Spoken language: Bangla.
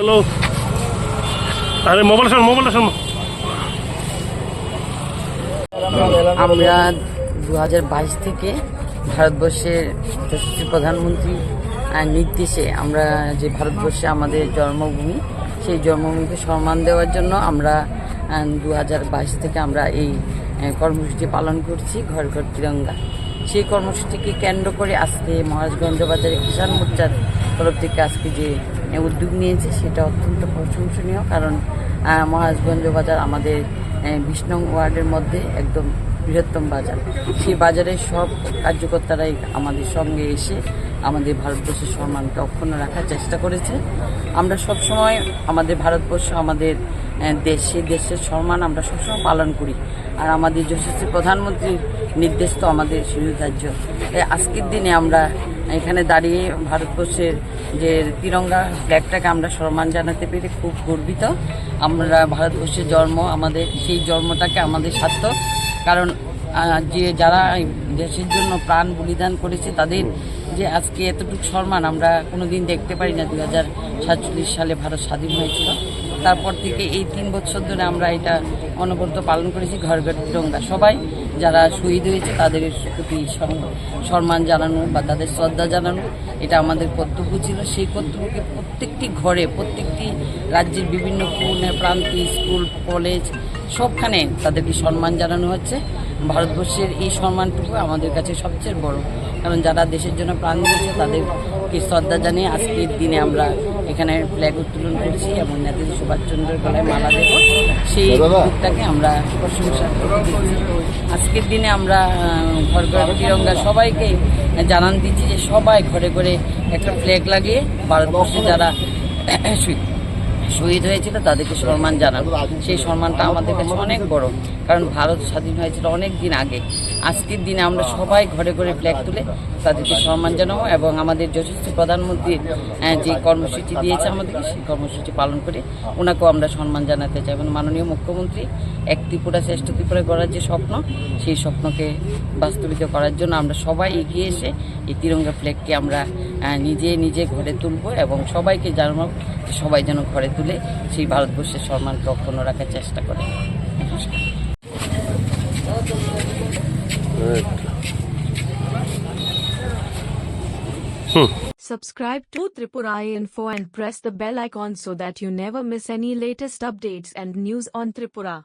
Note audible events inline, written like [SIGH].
হ্যালো আরে মোবাইল শোন মোবাইলটা শোন। আমরা দু হাজার বাইশ থেকে ভারতবর্ষের যশস্বী প্রধানমন্ত্রী নির্দেশে আমরা যে ভারতবর্ষে আমাদের জন্মভূমি, সেই জন্মভূমিকে সম্মান দেওয়ার জন্য আমরা দু হাজার বাইশ থেকে আমরা এই কর্মসূচি পালন করছি ঘর ঘর তিরঙ্গা। সেই কর্মসূচিকে কেন্দ্র করে আজকে মহারাজগঞ্জ বাজারে কিষাণ মোর্চার তরফ থেকে আজকে যে উদ্যোগ নিয়েছে সেটা অত্যন্ত প্রশংসনীয়। কারণ আহ, মহারাজগঞ্জ বাজার আমাদের বিশ ওয়ার্ডের মধ্যে একদম বৃহত্তম বাজার। সেই বাজারে সব কার্যকর্তারাই আমাদের সঙ্গে এসে আমাদের ভারতবর্ষের সম্মানকে অক্ষুণ্ণ রাখার চেষ্টা করেছে। আমরা সব সময় আমাদের ভারতবর্ষ আমাদের দেশ দেশের সম্মান আমরা সবসময় পালন করি। আর আমাদের যশস্বী প্রধানমন্ত্রীর নির্দেশ তো আমাদের শিরোধার্য তাই আজকের দিনে আমরা এখানে দাঁড়িয়ে ভারতবর্ষের যে তিরঙ্গা ফ্ল্যাগটাকে আমরা সম্মান জানাতে পেরে খুব গর্বিত। আমরা ভারতবর্ষের জন্ম, আমাদের সেই জন্মটাকে আমাদের সার্থক। কারণ যে যারা দেশের জন্য প্রাণ বলিদান করেছে, তাদের যে আজকে এতটুকু সম্মান আমরা কোনোদিন দেখতে পারি না দু হাজার সাতচল্লিশ সালে ভারত স্বাধীন হয়েছিল। তারপর থেকে এই তিন বছর ধরে আমরা এটা অনবরত পালন করেছি ঘর ঘর তিরঙ্গা। সবাই যারা শহীদ হয়েছে, তাদের প্রতি সম্মান জানানো বা তাদের শ্রদ্ধা জানানো, এটা আমাদের কর্তব্য ছিল। সেই কর্তব্যকে প্রত্যেকটি ঘরে, প্রত্যেকটি রাজ্যের বিভিন্ন কোণে প্রান্তে, স্কুল, কলেজ, সবখানে তাদেরকে সম্মান জানানো হচ্ছে। ভারতবর্ষের এই সম্মানটুকু আমাদের কাছে সবচেয়ে বড়। কারণ যারা দেশের জন্য প্রাণ দিয়েছে তাদেরকে শ্রদ্ধা জানিয়ে আজকের দিনে আমরা এখানে ফ্ল্যাগ উত্তোলন করেছি এবং নেতাজি সুভাষচন্দ্রের গলায় মালা দেব। সেই উদ্যোগটাকে আমরা প্রশংসা করছি। আজকের দিনে আমরা ঘর ঘর তিরঙ্গা সবাইকে জানান দিচ্ছি যে সবাই ঘরে ঘরে একটা ফ্ল্যাগ লাগিয়ে ভারতবর্ষে যারা [COUGHS] শহীদ- হয়েছিল, তাদেরকে সম্মান জানানো সেই সম্মানটা আমাদের কাছে অনেক বড়, কারণ ভারত স্বাধীন হয়েছিল অনেক দিন আগে। আজকের দিনে আমরা সবাই ঘরে ঘরে ফ্ল্যাগ তুলে তাদেরকে সম্মান জানাব এবং আমাদের যশস্বী প্রধানমন্ত্রীর যে কর্মসূচি দিয়েছে আমাদেরকে, সেই কর্মসূচি পালন করে ওনাকেও আমরা সম্মান জানাতে চাই। এবং মাননীয় মুখ্যমন্ত্রী, এক ত্রিপুরা শ্রেষ্ঠ ত্রিপুরা করার যে স্বপ্ন, সেই স্বপ্নকে বাস্তবিত করার জন্য আমরা সবাই এগিয়ে এসে এই তিরঙ্গা ফ্ল্যাগকে আমরা নিজে নিজে ঘরে তুলব এবং সবাইকে জানাব সবাই যেন ঘরে তুলে সেই ভারতবর্ষের সম্মানকে অক্ষুণ্ণ রাখার চেষ্টা করে Subscribe to Tripura Info and press the bell icon so that you never miss any latest updates and news on Tripura.